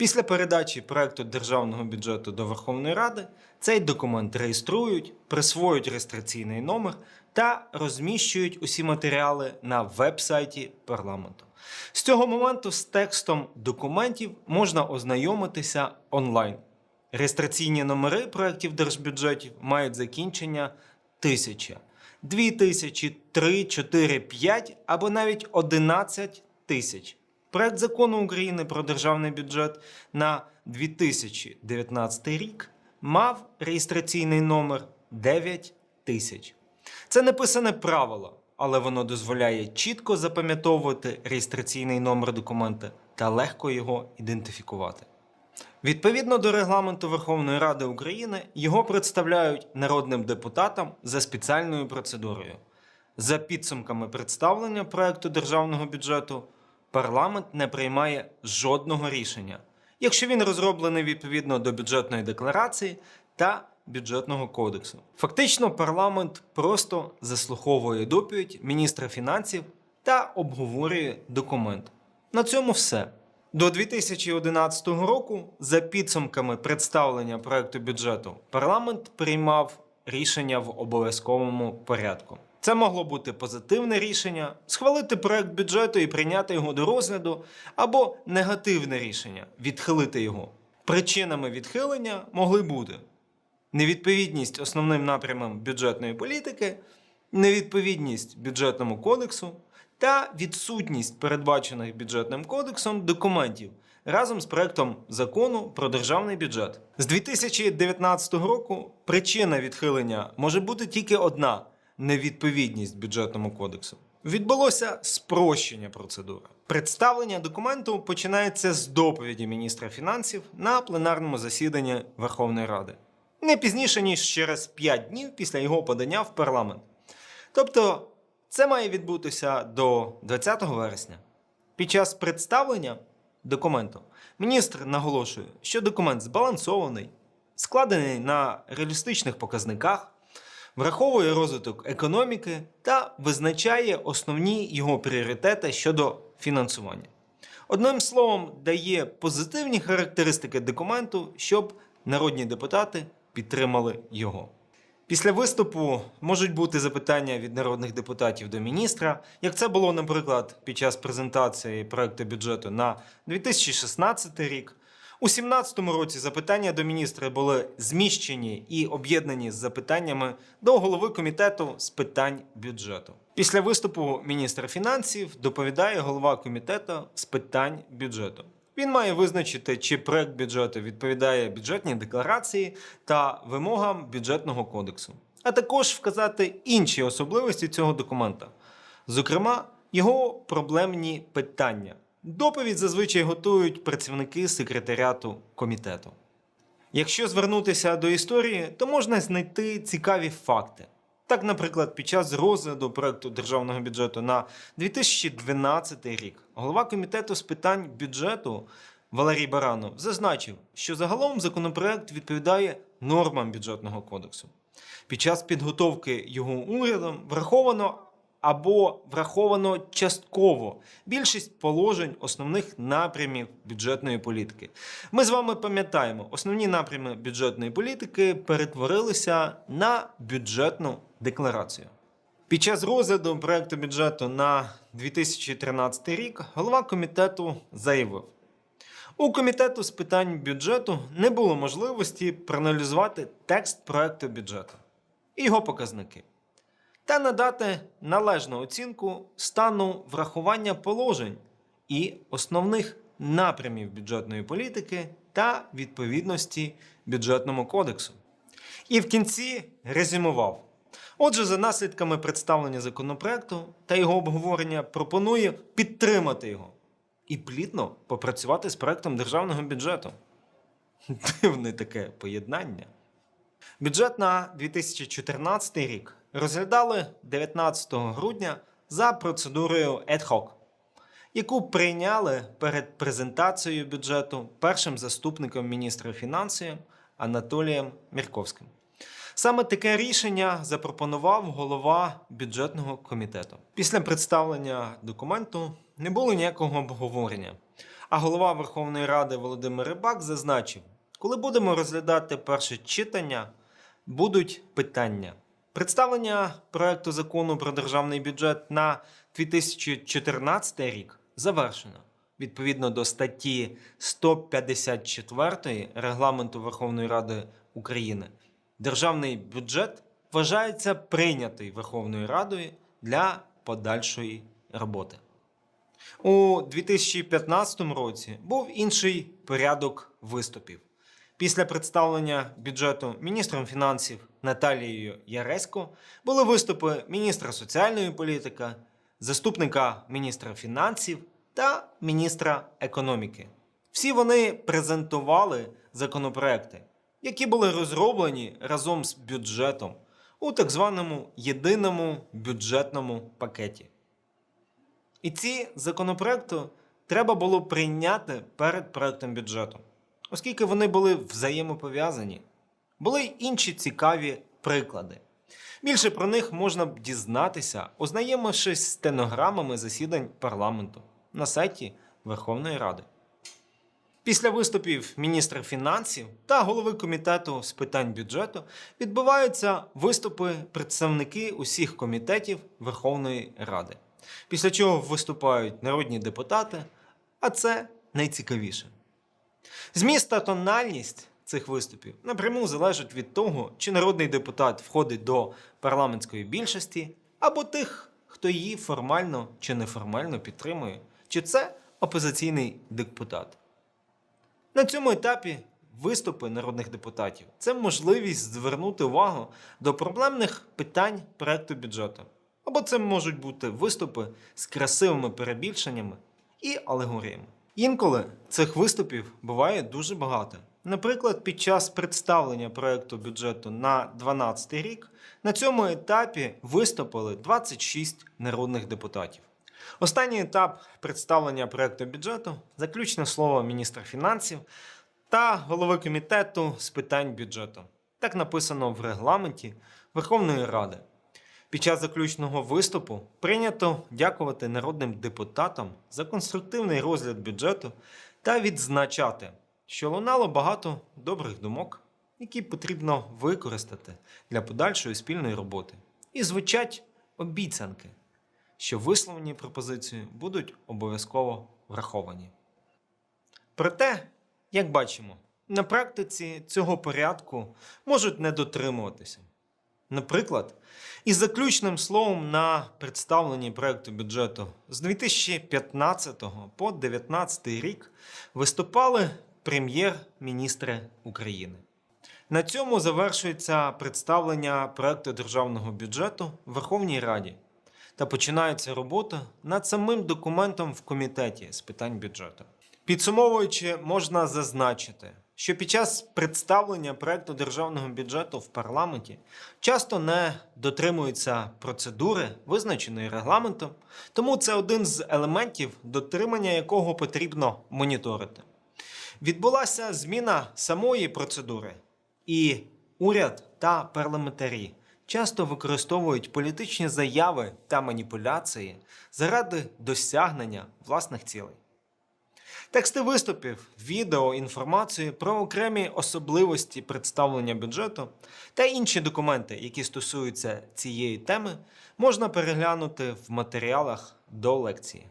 Після передачі проекту державного бюджету до Верховної Ради цей документ реєструють, присвоюють реєстраційний номер та розміщують усі матеріали на веб-сайті парламенту. З цього моменту з текстом документів можна ознайомитися онлайн. Реєстраційні номери проєктів держбюджетів мають закінчення 1000, 2000, 3, 4, 5 або навіть 11 тисяч. Проект закону України про державний бюджет на 2019 рік мав реєстраційний номер 9 тисяч. Це неписане правило, але воно дозволяє чітко запам'ятовувати реєстраційний номер документа та легко його ідентифікувати. Відповідно до регламенту Верховної Ради України, його представляють народним депутатам за спеціальною процедурою. За підсумками представлення проекту державного бюджету, парламент не приймає жодного рішення, якщо він розроблений відповідно до бюджетної декларації та бюджетного кодексу. Фактично, парламент просто заслуховує доповідь міністра фінансів та обговорює документ. На цьому все. До 2011 року, за підсумками представлення проекту бюджету, парламент приймав рішення в обов'язковому порядку. Це могло бути позитивне рішення схвалити проект бюджету і прийняти його до розгляду, або негативне рішення відхилити його. Причинами відхилення могли бути невідповідність основним напрямам бюджетної політики, невідповідність бюджетному кодексу та відсутність передбачених бюджетним кодексом документів разом з проектом закону про державний бюджет. З 2019 року причина відхилення може бути тільки одна невідповідність бюджетному кодексу. Відбулося спрощення процедури. Представлення документу починається з доповіді міністра фінансів на пленарному засіданні Верховної Ради не пізніше ніж через 5 днів після його подання в парламент. Тобто це має відбутися до 20 вересня. Під час представлення документу міністр наголошує, що документ збалансований, складений на реалістичних показниках, враховує розвиток економіки та визначає основні його пріоритети щодо фінансування. Одним словом, дає позитивні характеристики документу, щоб народні депутати підтримали його. Після виступу можуть бути запитання від народних депутатів до міністра, як це було, наприклад, під час презентації проекту бюджету на 2016 рік. У 2017 році запитання до міністра були зміщені і об'єднані з запитаннями до голови комітету з питань бюджету. Після виступу міністра фінансів доповідає голова комітету з питань бюджету. Він має визначити, чи проект бюджету відповідає бюджетній декларації та вимогам бюджетного кодексу, а також вказати інші особливості цього документа, зокрема, його проблемні питання. Доповідь зазвичай готують працівники секретаріату комітету. Якщо звернутися до історії, то можна знайти цікаві факти. Так, наприклад, під час розгляду проекту державного бюджету на 2012 рік голова комітету з питань бюджету Валерій Баранов зазначив, що загалом законопроект відповідає нормам бюджетного кодексу. Під час підготовки його урядом враховано або враховано частково більшість положень основних напрямів бюджетної політики. Ми з вами пам'ятаємо, основні напрями бюджетної політики перетворилися на бюджетну декларацію. Під час розгляду проекту бюджету на 2013 рік голова комітету заявив: у комітету з питань бюджету не було можливості проаналізувати текст проекту бюджету і його показники та надати належну оцінку стану врахування положень і основних напрямів бюджетної політики та відповідності бюджетному кодексу. І в кінці резюмував. Отже, за наслідками представлення законопроекту та його обговорення пропоную підтримати його і плідно попрацювати з проектом державного бюджету. Дивне таке поєднання. Бюджет на 2014 рік розглядали 19 грудня за процедурою ad hoc, яку прийняли перед презентацією бюджету першим заступником міністра фінансів Анатолієм Мірковським. Саме таке рішення запропонував голова бюджетного комітету. Після представлення документу не було ніякого обговорення, А голова Верховної Ради Володимир Рибак зазначив, коли будемо розглядати перше читання, будуть питання. Представлення проекту закону про державний бюджет на 2014 рік завершено. Відповідно до статті 154 Регламенту Верховної Ради України, державний бюджет вважається прийнятий Верховною Радою для подальшої роботи. У 2015 році був інший порядок виступів. Після представлення бюджету міністром фінансів Наталією Яресько були виступи міністра соціальної політики, заступника міністра фінансів та міністра економіки. Всі вони презентували законопроекти, які були розроблені разом з бюджетом у так званому єдиному бюджетному пакеті. І ці законопроекти треба було прийняти перед проектом бюджету, оскільки вони були взаємопов'язані. Були й інші цікаві приклади. Більше про них можна б дізнатися, ознайомившись з стенограмами засідань парламенту на сайті Верховної Ради. Після виступів міністра фінансів та голови комітету з питань бюджету відбуваються виступи представники усіх комітетів Верховної Ради. Після чого виступають народні депутати, а це найцікавіше. Зміст та тональність цих виступів напряму залежать від того, чи народний депутат входить до парламентської більшості, або тих, хто її формально чи неформально підтримує, чи це опозиційний депутат. На цьому етапі виступи народних депутатів це можливість звернути увагу до проблемних питань проекту бюджету. Або це можуть бути виступи з красивими перебільшеннями і алегоріями. Інколи цих виступів буває дуже багато. Наприклад, під час представлення проекту бюджету на 2012 рік на цьому етапі виступили 26 народних депутатів. Останній етап представлення проекту бюджету заключне слово міністра фінансів та голови комітету з питань бюджету. Так написано в регламенті Верховної Ради. Під час заключного виступу прийнято дякувати народним депутатам за конструктивний розгляд бюджету та відзначати, що лунало багато добрих думок, які потрібно використати для подальшої спільної роботи. І звучать обіцянки, що висловлені пропозиції будуть обов'язково враховані. Проте, як бачимо, на практиці цього порядку можуть не дотримуватися. Наприклад, із заключним словом на представленні проекту бюджету з 2015 по 2019 рік виступали прем'єр-міністри України. На цьому завершується представлення проекту державного бюджету в Верховній Раді та починається робота над самим документом в комітеті з питань бюджету. Підсумовуючи, можна зазначити, що під час представлення проекту державного бюджету в парламенті часто не дотримуються процедури, визначеної регламентом, тому це один з елементів, дотримання якого потрібно моніторити. Відбулася зміна самої процедури, і уряд та парламентарі часто використовують політичні заяви та маніпуляції заради досягнення власних цілей. Тексти виступів, відео, інформацію про окремі особливості представлення бюджету та інші документи, які стосуються цієї теми, можна переглянути в матеріалах до лекції.